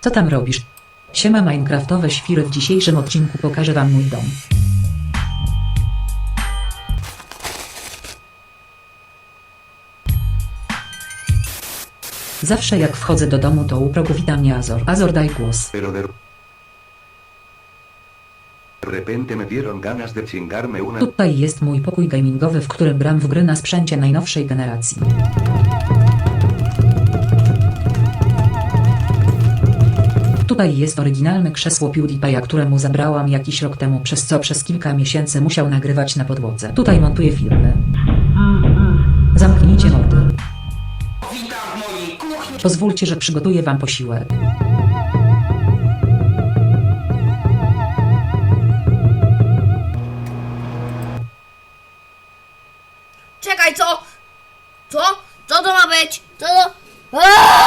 Co tam robisz? Siema Minecraftowe świry w dzisiejszym odcinku pokażę wam mój dom. Zawsze jak wchodzę do domu to u progu wita mnie Azor. Azor daj głos. Pero de repente me dieron ganas de chingarme una... Tutaj jest mój pokój gamingowy, w którym gram w gry na sprzęcie najnowszej generacji. Tutaj jest oryginalne krzesło PewDiePie'a, któremu zabrałam jakiś rok temu, przez co przez kilka miesięcy musiał nagrywać na podłodze. Tutaj montuję filmy. Zamknijcie mordy. Pozwólcie, że przygotuję wam posiłek. Czekaj, co? Co? Co to ma być? Co to? Aaaa!